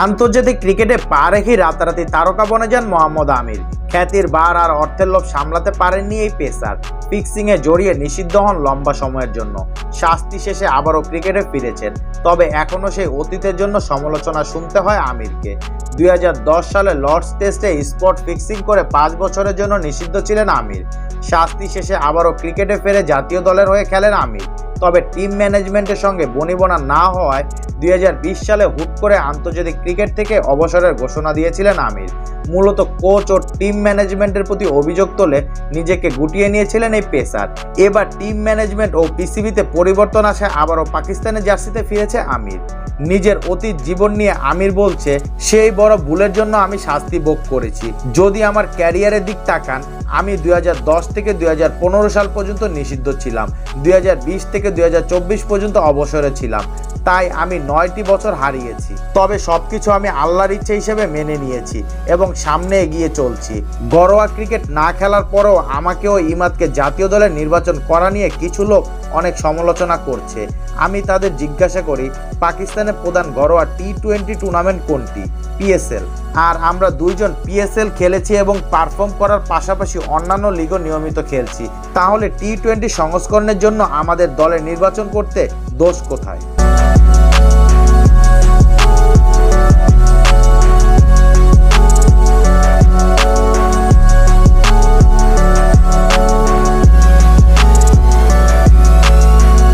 আন্তর্জাতিক ক্রিকেটে পা রেখেই রাতারাতি তারকা বনে যান মোহাম্মদ আমির। খ্যাতির বার আর অর্থের লোভ সামলাতে পারেননি এই পেসার। ফিক্সিং এ জড়িয়ে নিষিদ্ধ হন লম্বা সময়ের জন্য। শাস্তি শেষে আবারও ক্রিকেটে ফিরেছেন। তবে এখনও সেই অতীতের জন্য সমালোচনা শুনতে হয় আমিরকে। দুই হাজার দশ সালে লর্ডস টেস্টে স্পট ফিক্সিং করে পাঁচ বছরের জন্য নিষিদ্ধ ছিলেন আমির। শাস্তি শেষে আবারও ক্রিকেটে ফেরে জাতীয় দলের হয়ে খেলেন আমির। তবে টিম ম্যানেজমেন্টের সঙ্গে বনিবনা না হওয়ায় দু হাজার বিশ সালে হুট করে আন্তর্জাতিক ক্রিকেট থেকে অবসরের ঘোষণা দিয়েছিলেন আমির। মূলত কোচ ও টিম ম্যানেজমেন্টের প্রতি অভিযোগ তোলে নিজেকে গুটিয়ে নিয়েছিলেন এই পেসার। এবার টিম ম্যানেজমেন্ট ও পিসিবিতে পরিবর্তন আসে, আবারও পাকিস্তানের জার্সিতে ফিরেছে আমির। নিজের অতীত জীবন নিয়ে আমির বলছে, সেই বড় ভুলের জন্য আমি শাস্তি ভোগ করেছি। যদি আমার ক্যারিয়ারের দিক তাকান আমি দুই হাজার দশ থেকে দুই হাজার পনেরো সাল পর্যন্ত নিষিদ্ধ ছিলাম। দুই হাজার বিশ থেকে দুই হাজার চব্বিশ পর্যন্ত অবসরে ছিলাম। তাই আমি নয়টি বছর হারিয়েছি। তবে সবকিছু আমি আল্লাহর ইচ্ছে হিসেবে মেনে নিয়েছি এবং সামনে এগিয়ে চলছি। ঘরোয়া ক্রিকেট না খেলার পরেও আমাকেও ইমাদকে জাতীয় দলের নির্বাচন করা নিয়ে কিছু লোক অনেক সমালোচনা করছে। আমি তাদের জিজ্ঞাসা করি, পাকিস্তানের প্রধান ঘরোয়া টি টোয়েন্টি টুর্নামেন্ট কোনটি? পিএসএল আর আমরা দুইজন পিএসএল খেলেছি এবং পারফর্ম করার পাশাপাশি অন্যান্য লিগও নিয়মিত খেলছি। তাহলে টি টোয়েন্টি সংস্করণের জন্য আমাদের দলের নির্বাচন করতে দোষ কোথায়?